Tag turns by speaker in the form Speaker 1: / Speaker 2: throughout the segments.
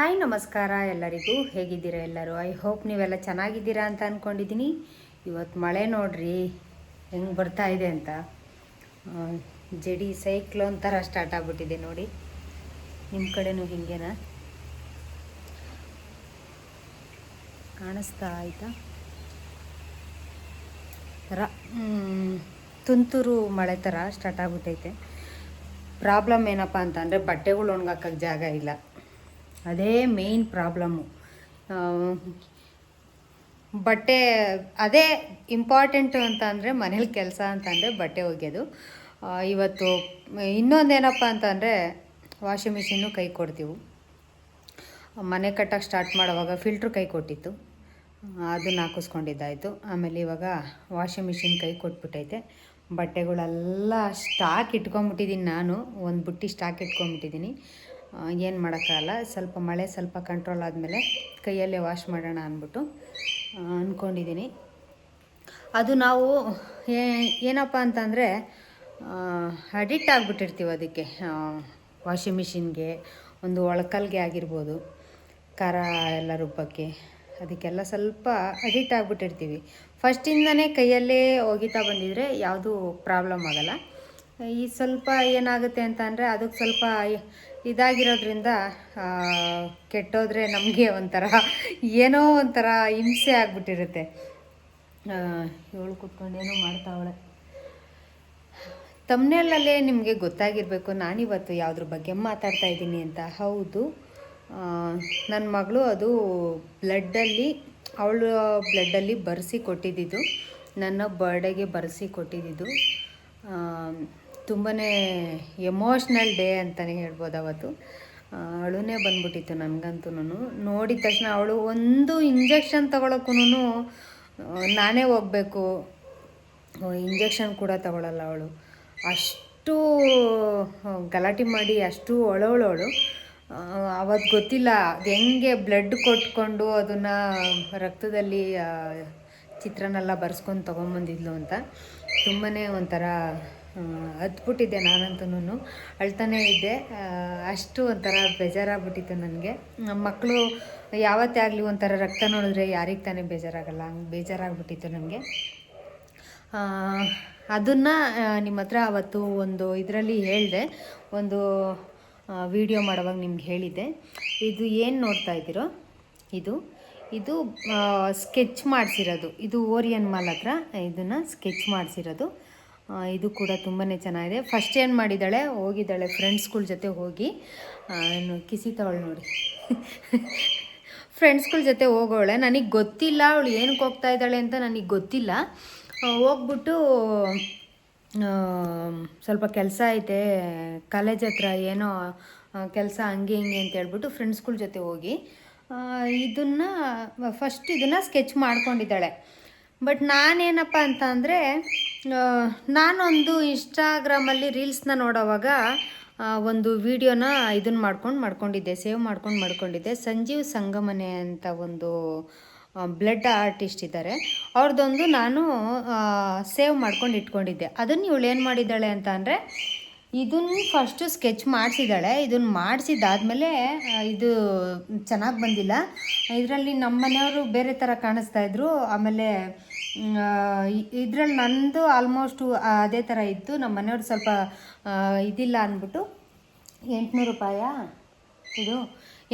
Speaker 1: Hi, ನಮಸ್ಕಾರ ಎಲ್ಲರಿಗೂ. ಹೇಗಿದ್ದೀರಾ ಎಲ್ಲರೂ? ಐ ಹೋಪ್ ನೀವೆಲ್ಲ ಚೆನ್ನಾಗಿದ್ದೀರಾ ಅಂತ ಅಂದ್ಕೊಂಡಿದ್ದೀನಿ ಇವತ್ತು ಮಳೆ ನೋಡ್ರಿ, ಹೆಂಗೆ ಬರ್ತಾ ಇದೆ ಅಂತ. ಜಡಿ ಸೈಕ್ಲೋನ್ ಥರ ಸ್ಟಾರ್ಟ್ ಆಗಿಬಿಟ್ಟಿದೆ ನೋಡಿ. ನಿಮ್ಮ ಕಡೆನೂ ಹಿಂಗೇನಾ? ಕಾಣಿಸ್ತಾ ಆಯಿತಾ? ಥರ ತುಂತುರು ಮಳೆ ಥರ ಸ್ಟಾರ್ಟ್ ಆಗ್ಬಿಟ್ಟೈತೆ. ಪ್ರಾಬ್ಲಮ್ ಏನಪ್ಪ ಅಂತಂದರೆ ಬಟ್ಟೆಗಳು ಒಣಗಾಕಕ್ಕೆ ಜಾಗ ಇಲ್ಲ. ಅದೇ ಮೇಯ್ನ್ ಪ್ರಾಬ್ಲಮ್ಮು ಬಟ್ಟೆ, ಅದೇ ಇಂಪಾರ್ಟೆಂಟು ಅಂತ ಅಂದರೆ ಮನೇಲಿ ಕೆಲಸ ಅಂತಂದರೆ ಬಟ್ಟೆ ಒಗೆಯೋದು ಇವತ್ತು ಇನ್ನೊಂದೇನಪ್ಪ ಅಂತಂದರೆ ವಾಷಿಂಗ್ ಮಿಷಿನ್ನು ಕೈ ಕೊಡ್ತೀವಿ. ಮನೆ ಕಟ್ಟಕ್ಕೆ ಸ್ಟಾರ್ಟ್ ಮಾಡೋವಾಗ ಫಿಲ್ಟ್ರ್ ಕೈ ಕೊಟ್ಟಿತ್ತು. ಅದನ್ನು ಹಾಕಿಸ್ಕೊಂಡಿದ್ದಾಯಿತು. ಆಮೇಲೆ ಇವಾಗ ವಾಷಿಂಗ್ ಮಿಷಿನ್ ಕೈ ಕೊಟ್ಬಿಟ್ಟೈತೆ. ಬಟ್ಟೆಗಳೆಲ್ಲ ಸ್ಟಾಕ್ ಇಟ್ಕೊಂಬಿಟ್ಟಿದ್ದೀನಿ ನಾನು. ಒಂದು ಬುಟ್ಟಿ ಸ್ಟಾಕ್ ಇಟ್ಕೊಂಬಿಟ್ಟಿದ್ದೀನಿ ಏನು ಮಾಡೋಕ್ಕಾಗಲ್ಲ. ಸ್ವಲ್ಪ ಮಳೆ ಸ್ವಲ್ಪ ಕಂಟ್ರೋಲ್ ಆದಮೇಲೆ ಕೈಯಲ್ಲೇ ವಾಶ್ ಮಾಡೋಣ ಅಂದ್ಬಿಟ್ಟು ಅಂದ್ಕೊಂಡಿದ್ದೀನಿ ಅದು ನಾವು ಏನಪ್ಪ ಅಂತಂದರೆ ಅಡಿಕ್ಟ್ ಆಗಿಬಿಟ್ಟಿರ್ತೀವಿ ಅದಕ್ಕೆ. ವಾಷಿಂಗ್ ಮಿಷಿನ್ಗೆ ಒಂದು ಒಳಕಲ್ಗೆ ಆಗಿರ್ಬೋದು, ಖಾರ ಎಲ್ಲ ರುಬ್ಬಕ್ಕೆ. ಅದಕ್ಕೆಲ್ಲ ಸ್ವಲ್ಪ ಅಡಿಕ್ಟ್ ಆಗಿಬಿಟ್ಟಿರ್ತೀವಿ. ಫಸ್ಟಿಂದನೇ ಕೈಯಲ್ಲೇ ಒಗಿತಾ ಬಂದಿದ್ರೆ ಯಾವುದೂ ಪ್ರಾಬ್ಲಮ್ ಆಗೋಲ್ಲ. ಈ ಸ್ವಲ್ಪ ಏನಾಗುತ್ತೆ ಅಂತ ಅದಕ್ಕೆ ಸ್ವಲ್ಪ ಇದಾಗಿರೋದ್ರಿಂದ ಕೆಟ್ಟೋದ್ರೆ ನಮಗೆ ಒಂಥರ ಏನೋ ಒಂಥರ ಹಿಂಸೆ ಆಗಿಬಿಟ್ಟಿರುತ್ತೆ. ಇವಳು ಏನೋ ಮಾಡ್ತಾವಳೆ ತಮ್ಮನೇಲಲ್ಲೇ ನಿಮಗೆ ಗೊತ್ತಾಗಿರಬೇಕು, ನಾನಿವತ್ತು ಯಾವುದ್ರ ಬಗ್ಗೆ ಮಾತಾಡ್ತಾ ಇದ್ದೀನಿ ಅಂತ. ಹೌದು. ನನ್ನ ಮಗಳು ಅದು ಬ್ಲಡ್ಡಲ್ಲಿ, ಅವಳು ಬ್ಲಡ್ಡಲ್ಲಿ ಬರೆಸಿ ಕೊಟ್ಟಿದ್ದಿದ್ದು. ನನ್ನ ಬರ್ಡೇಗೆ ಬರೆಸಿ ಕೊಟ್ಟಿದ್ದಿದ್ದು. ತುಂಬಾ ಎಮೋಷ್ನಲ್ ಡೇ ಅಂತಲೇ ಹೇಳ್ಬೋದು ಅವತ್ತು. ಅಳುನೇ ಬಂದ್ಬಿಟ್ಟಿತ್ತು ನನಗಂತೂ ನೋಡಿದ ತಕ್ಷಣ ಅವಳು ಒಂದು ಇಂಜೆಕ್ಷನ್ ತಗೊಳಕ್ಕೂ ನಾನೇ ಹೋಗಬೇಕು. ಇಂಜೆಕ್ಷನ್ ಕೂಡ ತಗೊಳ್ಳಲ್ಲ ಅವಳು. ಅಷ್ಟು ಗಲಾಟೆ ಮಾಡಿ ಅಷ್ಟು ಒಳವಳವಳು ಅವತ್ತು ಗೊತ್ತಿಲ್ಲ ಅದು ಹೆಂಗೆ ಬ್ಲಡ್ ಕೊಟ್ಕೊಂಡು ಅದನ್ನು ರಕ್ತದಲ್ಲಿ ಚಿತ್ರನೆಲ್ಲ ಬರ್ಸ್ಕೊಂಡು ತೊಗೊಂಬಂದಿದ್ಲು ಅಂತ. ತುಂಬಾ ಒಂಥರ ಹತ್ಬಿಟ್ಟಿದ್ದೆ ನಾನಂತೂ ಅಳ್ತಾನೇ ಇದ್ದೆ ಅಷ್ಟು ಒಂಥರ ಬೇಜಾರಾಗ್ಬಿಟ್ಟಿತ್ತು ನನಗೆ. ಮಕ್ಕಳು ಯಾವತ್ತೇ ಆಗಲಿ ಒಂಥರ ರಕ್ತ ನೋಡಿದ್ರೆ ಯಾರಿಗೆ ತಾನೇ ಬೇಜಾರಾಗಲ್ಲ. ಹಂಗೆ ಬೇಜಾರಾಗ್ಬಿಟ್ಟಿತ್ತು ನನಗೆ. ಅದನ್ನು ನಿಮ್ಮ ಹತ್ರ ಅವತ್ತು ಒಂದು ಇದರಲ್ಲಿ ಹೇಳಿದೆ. ಒಂದು ವಿಡಿಯೋ ಮಾಡುವಾಗ ನಿಮ್ಗೆ ಹೇಳಿದ್ದೆ. ಇದು ಏನು ನೋಡ್ತಾ ಇದ್ದೀರೋ? ಇದು. ಇದು ಸ್ಕೆಚ್ ಮಾಡಿಸಿರೋದು. ಇದು ಓರಿಯನ್ ಮಾಲ್ ಹತ್ರ ಇದನ್ನು ಸ್ಕೆಚ್ ಮಾಡಿಸಿರೋದು. ಇದು ಕೂಡ ತುಂಬಾ ಚೆನ್ನಾಗಿದೆ. ಫಸ್ಟ್ ಏನು ಮಾಡಿದ್ದಾಳೆ? ಹೋಗಿದ್ದಾಳೆ ಫ್ರೆಂಡ್ಸ್ಗಳ ಜೊತೆ ಹೋಗಿ. ಕಿಸಿ ತಗೊಳ್ಳಿ ನೋಡಿ. ಫ್ರೆಂಡ್ಸ್ಗಳ ಜೊತೆ ಹೋಗೋಳೆ ನನಗೆ ಗೊತ್ತಿಲ್ಲ ಅವಳು ಏನಕ್ಕೆ ಹೋಗ್ತಾ ಇದ್ದಾಳೆ ಅಂತ ನನಗೆ ಗೊತ್ತಿಲ್ಲ. ಹೋಗ್ಬಿಟ್ಟು ಸ್ವಲ್ಪ ಕೆಲಸ ಐತೆ ಕಾಲೇಜ್ ಹತ್ರ ಏನೋ ಕೆಲಸ ಹಂಗೆ ಹಿಂಗೆ ಅಂತ ಹೇಳ್ಬಿಟ್ಟು ಫ್ರೆಂಡ್ಸ್ಗಳ ಜೊತೆ ಹೋಗಿ ಇದನ್ನು ಫಸ್ಟ್ ಇದನ್ನು ಸ್ಕೆಚ್ ಮಾಡ್ಕೊಂಡಿದ್ದಾಳೆ. ಬಟ್ ನಾನೇನಪ್ಪ ಅಂತ ಅಂದರೆ ನಾನೊಂದು ಇನ್ಸ್ಟಾಗ್ರಾಮಲ್ಲಿ ರೀಲ್ಸ್ನ ನೋಡೋವಾಗ ಒಂದು ವಿಡಿಯೋನ ಇದನ್ನ ಮಾಡ್ಕೊಂಡು ಮಾಡ್ಕೊಂಡಿದ್ದೆ, ಸೇವ್ ಮಾಡ್ಕೊಂಡು ಮಾಡ್ಕೊಂಡಿದ್ದೆ. ಸಂಜೀವ್ ಸಂಗಮನೆ ಅಂತ ಒಂದು ಬ್ಲಡ್ ಆರ್ಟಿಸ್ಟ್ ಇದ್ದಾರೆ ಅವ್ರದ್ದೊಂದು ನಾನು ಸೇವ್ ಮಾಡ್ಕೊಂಡು ಇಟ್ಕೊಂಡಿದ್ದೆ. ಅದನ್ನು ಇವಳು ಏನು ಮಾಡಿದ್ದಾಳೆ ಅಂತ ಅಂದರೆ ಇದನ್ನು ಫಸ್ಟು ಸ್ಕೆಚ್ ಮಾಡಿಸಿದ್ದಾಳೆ. ಇದನ್ನು ಮಾಡಿಸಿದ್ದಾದಮೇಲೆ ಇದು ಚೆನ್ನಾಗಿ ಬಂದಿಲ್ಲ. ಇದರಲ್ಲಿ ನಮ್ಮ ಮನೆಯವರು ಬೇರೆ ಥರ ಕಾಣಿಸ್ತಾ ಇದ್ರು. ಆಮೇಲೆ ಇದರಲ್ಲಿ ನಂದು ಆಲ್ಮೋಸ್ಟು ಅದೇ ಥರ ಇತ್ತು. ನಮ್ಮ ಮನೆಯವ್ರು ಸ್ವಲ್ಪ ಇದಿಲ್ಲ ಅಂದ್ಬಿಟ್ಟು ಎಂಟುನೂರು ರೂಪಾಯ ಇದು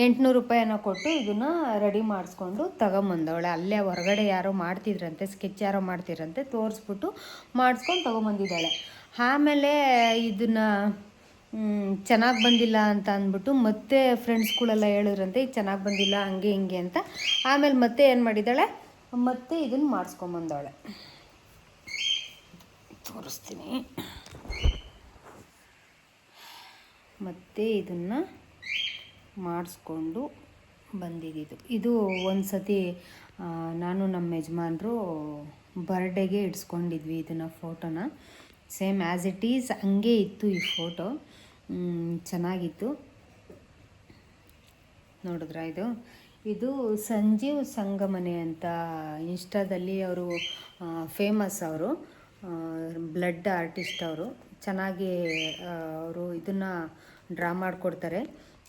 Speaker 1: ಎಂಟುನೂರು ರೂಪಾಯಿನ ಕೊಟ್ಟು ಇದನ್ನು ರೆಡಿ ಮಾಡಿಸ್ಕೊಂಡು ತಗೊಂಬಂದವಳೆ. ಅಲ್ಲೇ ಹೊರಗಡೆ ಯಾರೋ ಮಾಡ್ತಿದ್ರಂತೆ ಸ್ಕೆಚ್ ಯಾರೋ ಮಾಡ್ತಿದ್ರಂತೆ, ತೋರಿಸ್ಬಿಟ್ಟು ಮಾಡಿಸ್ಕೊಂಡು ತೊಗೊಂಬಂದಿದ್ದಾಳೆ. ಆಮೇಲೆ ಇದನ್ನು ಚೆನ್ನಾಗಿ ಬಂದಿಲ್ಲ ಅಂತ ಅಂದ್ಬಿಟ್ಟು ಮತ್ತೆ ಫ್ರೆಂಡ್ಸ್ಗಳೆಲ್ಲ ಹೇಳಿದ್ರಂತೆ, ಇದು ಚೆನ್ನಾಗಿ ಬಂದಿಲ್ಲ, ಹಂಗೆ ಹಿಂಗೆ ಅಂತ. ಆಮೇಲೆ ಮತ್ತೆ ಏನು ಮಾಡಿದ್ದಾಳೆ? ಮತ್ತೆ ಇದನ್ನು ಮಾಡಿಸ್ಕೊಂಬಂದವಳೆ ತೋರಿಸ್ತೀನಿ. ಮತ್ತೆ ಇದನ್ನು ಮಾಡಿಸ್ಕೊಂಡು ಬಂದಿದ್ದು ಇದು ಒಂದು ಸತಿ ನಾನು ನಮ್ಮ ಯಜಮಾನರು ಬರ್ಡೇಗೆ ಇಡ್ಸ್ಕೊಂಡಿದ್ವಿ ಇದನ್ನು ಫೋಟೋನ. ಸೇಮ್ ಆ್ಯಸ್ ಇಟ್ ಈಸ್ ಹಂಗೆ ಇತ್ತು ಈ ಫೋಟೋ. ಚೆನ್ನಾಗಿತ್ತು. ನೋಡಿದ್ರ ಇದು? ಇದು ಸಂಜೀವ್ ಸಂಗಮನೆ ಅಂತ ಇನ್ಸ್ಟಾದಲ್ಲಿ ಅವರು ಫೇಮಸ್ ಅವರು ಬ್ಲಡ್ ಆರ್ಟಿಸ್ಟ್ ಅವರು. ಚೆನ್ನಾಗಿ ಅವರು ಇದನ್ನು ಡ್ರಾ ಮಾಡಿಕೊಡ್ತಾರೆ.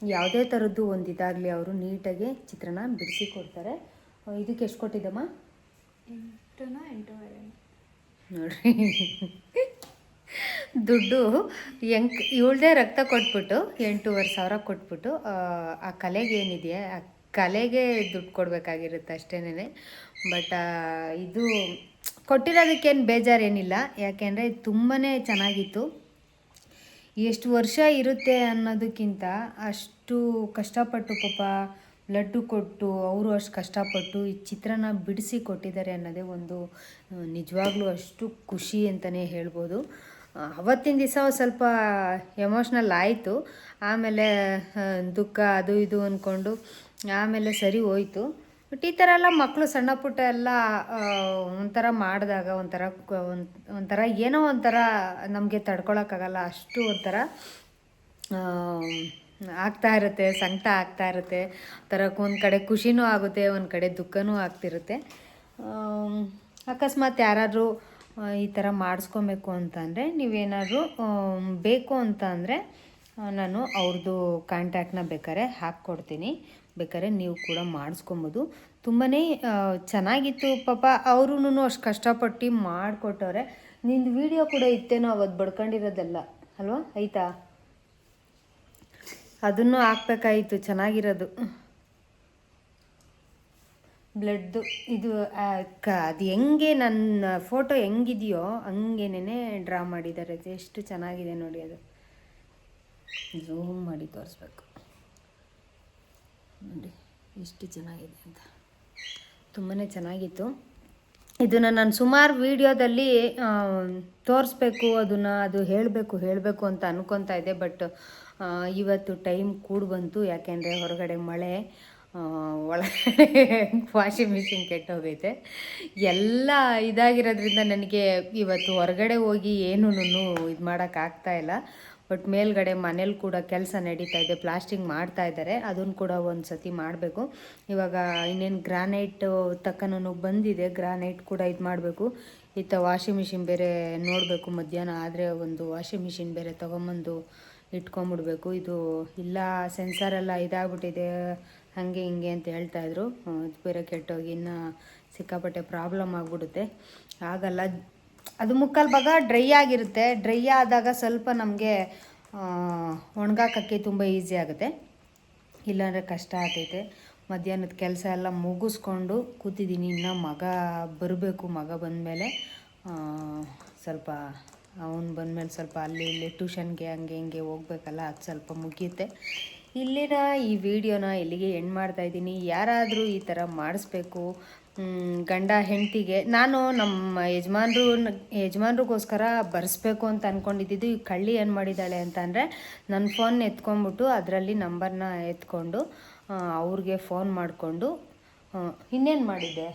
Speaker 1: ಯಾವುದೇ ಥರದ್ದು ಒಂದು ಇದಾಗಲಿ ಅವರು ನೀಟಾಗಿ ಚಿತ್ರನ ಬಿಡಿಸಿ ಕೊಡ್ತಾರೆ ಇದಕ್ಕೆ ಎಷ್ಟು ಕೊಟ್ಟಿದ್ದಮ್ಮ?
Speaker 2: ಎಂಟುನೋ ಎಂಟೂವರೆ.
Speaker 1: ನೋಡ್ರಿ. ದುಡ್ಡು ಹೆಂಗ್ ಇವಳದೇ ರಕ್ತ ಕೊಟ್ಬಿಟ್ಟು ಎಂಟೂವರೆ ಸಾವಿರ ಕೊಟ್ಬಿಟ್ಟು ಆ, ಆ ಕಲೆಗೆ ದುಡ್ಡು ಕೊಡಬೇಕಾಗಿರುತ್ತೆ ಅಷ್ಟೇನೆ ಬಟ್ ಇದು ಕೊಟ್ಟಿರೋದಕ್ಕೇನು ಬೇಜಾರೇನಿಲ್ಲ. ಯಾಕೆಂದರೆ ತುಂಬಾ ಚೆನ್ನಾಗಿತ್ತು. ಎಷ್ಟು ವರ್ಷ ಇರುತ್ತೆ ಅನ್ನೋದಕ್ಕಿಂತ ಅಷ್ಟು ಕಷ್ಟಪಟ್ಟು ಪಾಪ ಬ್ಲಡ್ಡು ಕೊಟ್ಟು ಅವರು ಅಷ್ಟು ಕಷ್ಟಪಟ್ಟು ಈ ಚಿತ್ರನ ಬಿಡಿಸಿ ಕೊಟ್ಟಿದ್ದಾರೆ ಅನ್ನೋದೇ ಒಂದು ನಿಜವಾಗ್ಲೂ ಅಷ್ಟು ಖುಷಿ ಅಂತಲೇ ಹೇಳ್ಬೋದು. ಅವತ್ತಿನ ದಿವಸ ಸ್ವಲ್ಪ ಎಮೋಷ್ನಲ್ ಆಯಿತು. ಆಮೇಲೆ ದುಃಖ ಅದು ಇದು ಅಂದ್ಕೊಂಡು ಆಮೇಲೆ ಸರಿ ಹೋಯಿತು. ಬಟ್ ಈ ಥರ ಎಲ್ಲ ಮಕ್ಕಳು ಸಣ್ಣ ಪುಟ್ಟ ಎಲ್ಲ ಒಂಥರ ಮಾಡಿದಾಗ ಒಂಥರ ಒಂಥರ ಏನೋ ಒಂಥರ ನಮಗೆ ತಡ್ಕೊಳಕ್ಕಾಗಲ್ಲ. ಅಷ್ಟು ಒಂಥರ ಆಗ್ತಾ ಇರುತ್ತೆ, ಸಂಕಟ ಆಗ್ತಾ ಇರುತ್ತೆ. ಒಂಥರ ಒಂದು ಕಡೆ ಖುಷಿನೂ ಆಗುತ್ತೆ, ಒಂದು ಕಡೆ ದುಃಖನೂ ಆಗ್ತಿರುತ್ತೆ. ಅಕಸ್ಮಾತ್ ಯಾರಾದರೂ ಈ ಥರ ಮಾಡಿಸ್ಕೊಬೇಕು ಅಂತಂದರೆ ನೀವೇನಾದರೂ ಬೇಕು ಅಂತ ಅಂದರೆ ನಾನು ಅವ್ರದ್ದು ಕಾಂಟ್ಯಾಕ್ಟ್ನ ಬೇಕಾದ್ರೆ ಹಾಕ್ಕೊಡ್ತೀನಿ. ಬೇಕಾದ್ರೆ ನೀವು ಕೂಡ ಮಾಡಿಸ್ಕೊಬೋದು. ತುಂಬಾ ಚೆನ್ನಾಗಿತ್ತು ಪಾಪ. ಅವ್ರೂ ಅಷ್ಟು ಕಷ್ಟಪಟ್ಟು ಮಾಡಿಕೊಟ್ಟವ್ರೆ. ನಿಂದು ವಿಡಿಯೋ ಕೂಡ ಇತ್ತೇನೋ ಅವತ್ತು ಬಡ್ಕೊಂಡಿರೋದಲ್ಲ, ಅಲ್ವಾ? ಆಯಿತಾ? ಅದನ್ನು ಹಾಕ್ಬೇಕಾಯಿತು, ಚೆನ್ನಾಗಿರೋದು. ಬ್ಲಡ್ದು ಇದು ಕ, ಅದು ಹೆಂಗೆ ನನ್ನ ಫೋಟೋ ಹೆಂಗಿದೆಯೋ ಹಂಗೇನೆ ಡ್ರಾ ಮಾಡಿದ್ದಾರೆ. ಎಷ್ಟು ಚೆನ್ನಾಗಿದೆ ನೋಡಿ ಅದು. ಝೂಮ್ ಮಾಡಿ ತೋರಿಸ್ಬೇಕು. ನೋಡಿ, ಎಷ್ಟು ಚೆನ್ನಾಗಿದೆ ಅಂತ. ತುಂಬಾ ಚೆನ್ನಾಗಿತ್ತು. ಇದನ್ನು ನಾನು ಸುಮಾರು ವೀಡಿಯೋದಲ್ಲಿ ತೋರಿಸ್ಬೇಕು, ಅದನ್ನು ಅದು ಹೇಳಬೇಕು ಹೇಳಬೇಕು ಅಂತ ಅನ್ಕೊತಾ ಇದ್ದೆ. ಬಟ್ ಇವತ್ತು ಟೈಮ್ ಕೂಡ ಬಂತು. ಯಾಕೆಂದರೆ ಹೊರಗಡೆ ಮಳೆ. ಒಳಗಡೆ ವಾಷಿಂಗ್ ಮಿಷಿನ್ ಕೆಟ್ಟೋಗೈತೆ. ಎಲ್ಲ ಇದಾಗಿರೋದ್ರಿಂದ ನನಗೆ ಇವತ್ತು ಹೊರಗಡೆ ಹೋಗಿ ಏನೂ ಇದು ಮಾಡೋಕ್ಕಾಗ್ತಾ ಇಲ್ಲ. ಬಟ್ ಮೇಲ್ಗಡೆ ಮನೇಲಿ ಕೂಡ ಕೆಲಸ ನಡೀತಾ ಇದೆ, ಪ್ಲಾಸ್ಟಿಂಗ್ ಮಾಡ್ತಾ ಇದ್ದಾರೆ. ಅದನ್ನು ಕೂಡ ಒಂದು ಸತಿ ಮಾಡಬೇಕು. ಇವಾಗ ಇನ್ನೇನು ಗ್ರಾನೈಟ್ ತಕ್ಕನೂ ಬಂದಿದೆ, ಗ್ರಾನೈಟ್ ಕೂಡ ಇದು ಮಾಡಬೇಕು. ಇತ್ತ ವಾಷಿಂಗ್ ಮಿಷಿನ್ ಬೇರೆ ನೋಡಬೇಕು ಮಧ್ಯಾಹ್ನ, ಆದರೆ ಒಂದು ವಾಷಿಂಗ್ ಮಿಷಿನ್ ಬೇರೆ ತೊಗೊಂಬಂದು ಇಟ್ಕೊಂಬಿಡ್ಬೇಕು. ಇದು ಇಲ್ಲ, ಸೆನ್ಸರ್ ಎಲ್ಲ ಇದಾಗ್ಬಿಟ್ಟಿದೆ. ಹಾಗೆ ಹಿಂಗೆ ಅಂತ ಹೇಳ್ತಾಯಿದ್ರು ಅದು ಬೇರೆ ಕೆಟ್ಟೋಗಿ ಇನ್ನೂ ಸಿಕ್ಕಾಪಟ್ಟೆ ಪ್ರಾಬ್ಲಮ್ ಆಗಿಬಿಡುತ್ತೆ. ಆಗಲ್ಲ. ಅದು ಮುಕ್ಕಲ್ ಭಾಗ ಡ್ರೈ ಆಗಿರುತ್ತೆ. ಡ್ರೈ ಆದಾಗ ಸ್ವಲ್ಪ ನಮಗೆ ಒಣಗಾಕಕ್ಕೆ ತುಂಬ ಈಸಿ ಆಗುತ್ತೆ. ಇಲ್ಲಾಂದರೆ ಕಷ್ಟ ಆಗ್ತೈತೆ. ಮಧ್ಯಾಹ್ನದ ಕೆಲಸ ಎಲ್ಲ ಮುಗಿಸ್ಕೊಂಡು ಕೂತಿದ್ದೀನಿ ಇನ್ನು ಮಗ ಬರಬೇಕು. ಮಗ ಬಂದಮೇಲೆ ಸ್ವಲ್ಪ ಅವನು ಬಂದಮೇಲೆ ಸ್ವಲ್ಪ ಅಲ್ಲಿ ಇಲ್ಲಿ ಟ್ಯೂಷನ್ಗೆ ಹಂಗೆ ಹಿಂಗೆ ಹೋಗ್ಬೇಕಲ್ಲ, ಅದು ಸ್ವಲ್ಪ ಮುಗಿಯುತ್ತೆ. ಇಲ್ಲಿನ ಈ ವಿಡಿಯೋನ ಇಲ್ಲಿಗೆ ಎಂಡ್ ಮಾಡ್ತಾ ಇದ್ದೀನಿ. ಯಾರಾದರೂ ಈ ಥರ ಮಾಡಿಸ್ಬೇಕು ಗಂಡ ಹೆಂಡತಿಗೆ, ನಾನು ನಮ್ಮ ಯಜಮಾನ್ರು ಯಜಮಾನ್ರಿಗೋಸ್ಕರ ಬರೆಸ್ಬೇಕು ಅಂತ ಅಂದ್ಕೊಂಡಿದ್ದು ಈ ಕಳ್ಳಿ ಏನು ಮಾಡಿದ್ದಾಳೆ ಅಂತಂದರೆ ನನ್ನ ಫೋನ್ ಎತ್ಕೊಂಡ್ಬಿಟ್ಟು ಅದರಲ್ಲಿ ನಂಬರ್ನ ಎತ್ಕೊಂಡು ಅವ್ರಿಗೆ ಫೋನ್ ಮಾಡಿಕೊಂಡು ಇನ್ನೇನು ಮಾಡಿದ್ದೆ?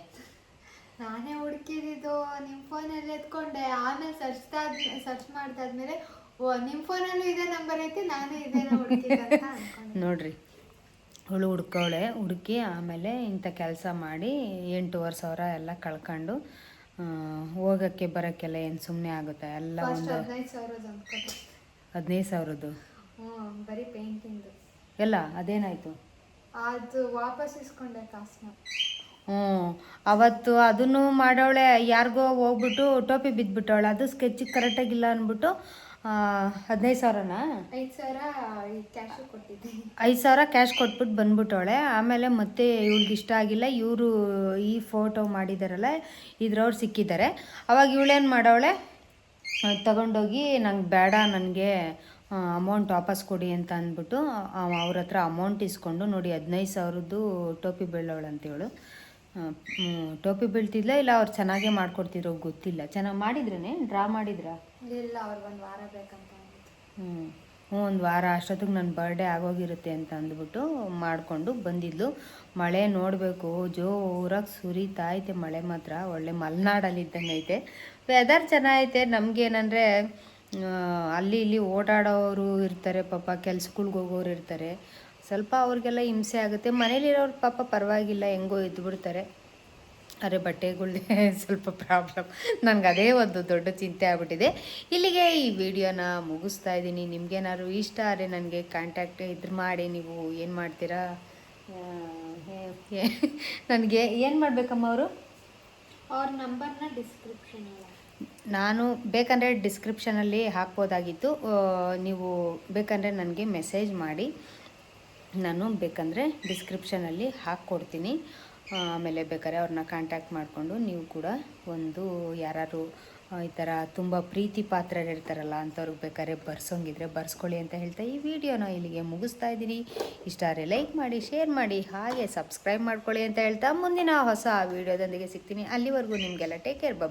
Speaker 2: ನಾನೇ ಹುಡುಕಿದ್ದು ನಿಮ್ಮ ಫೋನಲ್ಲಿ ಎತ್ಕೊಂಡೆ. ಆಮೇಲೆ ಸರ್ಚ್ ಸರ್ಚ್ ಮಾಡ್ದಾದ್ಮೇಲೆ ಓ ನಿಮ್ಮ ಫೋನಲ್ಲೂ ಇದೇ ನಂಬರ್ ಐತಿ ನಾನು ಇದೇನ ಹುಡುಕಿದ್ದೆ ಅಂತ ಅನ್ಕೊಂಡೆ
Speaker 1: ನೋಡ್ರಿ ಅವಳು ಹುಡ್ಕವಳೆ ಹುಡುಕಿ ಆಮೇಲೆ ಇಂಥ ಕೆಲಸ ಮಾಡಿ ಎಂಟೂವರೆ ಸಾವಿರ ಎಲ್ಲ ಕಳ್ಕೊಂಡು ಹೋಗಕ್ಕೆ ಬರೋಕ್ಕೆಲ್ಲ ಏನು ಸುಮ್ಮನೆ ಆಗುತ್ತೆ? ಎಲ್ಲ ಒಂದು
Speaker 2: ಹದಿನೈದು ಸಾವಿರದ ಅನ್ಕೊಂಡೆ
Speaker 1: ಹದಿನೈದು ಸಾವಿರದ್ದು?
Speaker 2: ಹ್ಞೂ ಬರೀ ಪೇಂಟಿಂಗ್
Speaker 1: ಎಲ್ಲ ಅದೇನಾಯಿತು?
Speaker 2: ಅದು ವಾಪಸ್ ಇಸ್ಕೊಂಡೆ ಕಾಸನ್ನ
Speaker 1: ಹ್ಞೂ ಅವತ್ತು ಅದನ್ನು ಮಾಡೋಳೆ ಯಾರಿಗೋ ಹೋಗ್ಬಿಟ್ಟು ಟೋಪಿ ಬಿದ್ದುಬಿಟ್ಟವಳೆ ಅದು ಸ್ಕೆಚ್ಚಿಗೆ ಕರೆಕ್ಟಾಗಿಲ್ಲ ಅಂದ್ಬಿಟ್ಟು ಹದಿನೈದು ಸಾವಿರನಾ?
Speaker 2: ಐದು ಸಾವಿರ ಈ ಕ್ಯಾಶು ಕೊಟ್ಟಿದ್ದೆ.
Speaker 1: ಐದು ಸಾವಿರ ಕ್ಯಾಶ್ ಕೊಟ್ಬಿಟ್ಟು ಬಂದ್ಬಿಟ್ಟವಳೆ. ಆಮೇಲೆ ಮತ್ತೆ ಇವ್ಳಿಗೆ ಇಷ್ಟ ಆಗಿಲ್ಲ. ಇವರು ಈ ಫೋಟೋ ಮಾಡಿದಾರಲ್ಲ ಇದ್ರವ್ರು ಸಿಕ್ಕಿದ್ದಾರೆ. ಅವಾಗ ಇವಳೇನು ಮಾಡೋವಳೆ? ತಗೊಂಡೋಗಿ ನಂಗೆ ಬೇಡ ನನಗೆ ಅಮೌಂಟ್ ವಾಪಸ್ ಕೊಡಿ ಅಂತ ಅಂದ್ಬಿಟ್ಟು ಅವ್ರ ಹತ್ರ ಅಮೌಂಟ್ ಇಸ್ಕೊಂಡು ನೋಡಿ ಹದಿನೈದು ಸಾವಿರದ್ದು ಟೋಪಿ ಬೀಳೋಳು ಅಂತೇಳು ಟೋಪಿ ಬೀಳ್ತಿದ್ಲ ಇಲ್ಲ ಅವ್ರು ಚೆನ್ನಾಗೇ ಮಾಡ್ಕೊಡ್ತಿದ್ರು ಗೊತ್ತಿಲ್ಲ? ಚೆನ್ನಾಗಿ ಮಾಡಿದ್ರೇ ಡ್ರಾ ಮಾಡಿದ್ರಾ?
Speaker 2: ಇಲ್ಲ ಅವ್ರು ಒಂದು ವಾರ ಬೇಕಂತ
Speaker 1: ಹ್ಞೂ ಹ್ಞೂ ಒಂದು ವಾರ ಅಷ್ಟೊತ್ತಿಗೆ ನನ್ನ ಬರ್ಡೇ ಆಗೋಗಿರುತ್ತೆ ಅಂತ ಅಂದ್ಬಿಟ್ಟು ಮಾಡಿಕೊಂಡು ಬಂದಿದ್ಲು. ಮಳೆ ನೋಡಬೇಕು ಜೋರಾಗಿ ಸುರಿತಾ ಐತೆ ಮಳೆ ಮಾತ್ರ ಒಳ್ಳೆ ಮಲೆನಾಡಲ್ಲಿ ಇದ್ದಂಗೆ ಐತೆ. ವೆದರ್ ಚೆನ್ನಾಗೈತೆ ನಮಗೇನಂದರೆ ಅಲ್ಲಿ ಇಲ್ಲಿ ಓಡಾಡೋರು ಇರ್ತಾರೆ ಪಾಪ ಕೆಲ್ಸಗಳ್ಗೆ ಹೋಗೋರು ಇರ್ತಾರೆ. ಸ್ವಲ್ಪ ಅವ್ರಿಗೆಲ್ಲ ಹಿಂಸೆ ಆಗುತ್ತೆ. ಮನೇಲಿರೋರು ಪಾಪ ಪರವಾಗಿಲ್ಲ ಹೆಂಗೋ ಇದ್ಬಿಡ್ತಾರೆ ಅರೆ ಬಟ್ಟೆಗಳೇ ಸ್ವಲ್ಪ ಪ್ರಾಬ್ಲಮ್. ನನಗೆ ಅದೇ ಒಂದು ದೊಡ್ಡ ಚಿಂತೆ ಆಗ್ಬಿಟ್ಟಿದೆ. ಇಲ್ಲಿಗೆ ಈ ವಿಡಿಯೋನ ಮುಗಿಸ್ತಾ ಇದ್ದೀನಿ. ನಿಮಗೇನಾದ್ರು ಇಷ್ಟ ಆದರೆ ನನಗೆ ಕಾಂಟ್ಯಾಕ್ಟ್ ಇದ್ರ ಮಾಡಿ. ನೀವು ಏನು ಮಾಡ್ತೀರಾ? ನನಗೆ ಏನು ಮಾಡಬೇಕಮ್ಮ ಅವರು?
Speaker 2: ಅವ್ರ ನಂಬರ್ನ ಡಿಸ್ಕ್ರಿಪ್ಷನ್
Speaker 1: ನಾನು ಬೇಕಂದರೆ ಡಿಸ್ಕ್ರಿಪ್ಷನಲ್ಲಿ ಹಾಕ್ಬೋದಾಗಿತ್ತು. ನೀವು ಬೇಕಂದರೆ ನನಗೆ ಮೆಸೇಜ್ ಮಾಡಿ. ನಾನು ಬೇಕಂದರೆ ಡಿಸ್ಕ್ರಿಪ್ಷನಲ್ಲಿ ಹಾಕ್ಕೊಡ್ತೀನಿ. ಆಮೇಲೆ ಬೇಕಾದ್ರೆ ಅವ್ರನ್ನ ಕಾಂಟ್ಯಾಕ್ಟ್ ಮಾಡಿಕೊಂಡು ನೀವು ಕೂಡ ಒಂದು ಯಾರು ಈ ಥರ ತುಂಬ ಪ್ರೀತಿ ಪಾತ್ರರಿರ್ತಾರಲ್ಲ ಅಂಥವ್ರಿಗೆ ಬೇಕಾದ್ರೆ ಬರ್ಸೋಂಗಿದ್ರೆ ಬರ್ಸ್ಕೊಳ್ಳಿ ಅಂತ ಹೇಳ್ತಾ ಈ ವಿಡಿಯೋನ ಇಲ್ಲಿಗೆ ಮುಗಿಸ್ತಾ ಇದ್ದೀನಿ. ಇಷ್ಟ ಆದರೆ ಲೈಕ್ ಮಾಡಿ ಶೇರ್ ಮಾಡಿ, ಹಾಗೆ ಸಬ್ಸ್ಕ್ರೈಬ್ ಮಾಡ್ಕೊಳ್ಳಿ ಅಂತ ಹೇಳ್ತಾ ಮುಂದಿನ ಹೊಸ ವಿಡಿಯೋದೊಂದಿಗೆ ಸಿಗ್ತೀನಿ. ಅಲ್ಲಿವರೆಗೂ ನಿಮಗೆಲ್ಲ ಟೇಕ್ ಕೇರ್ ಬಾಬಾ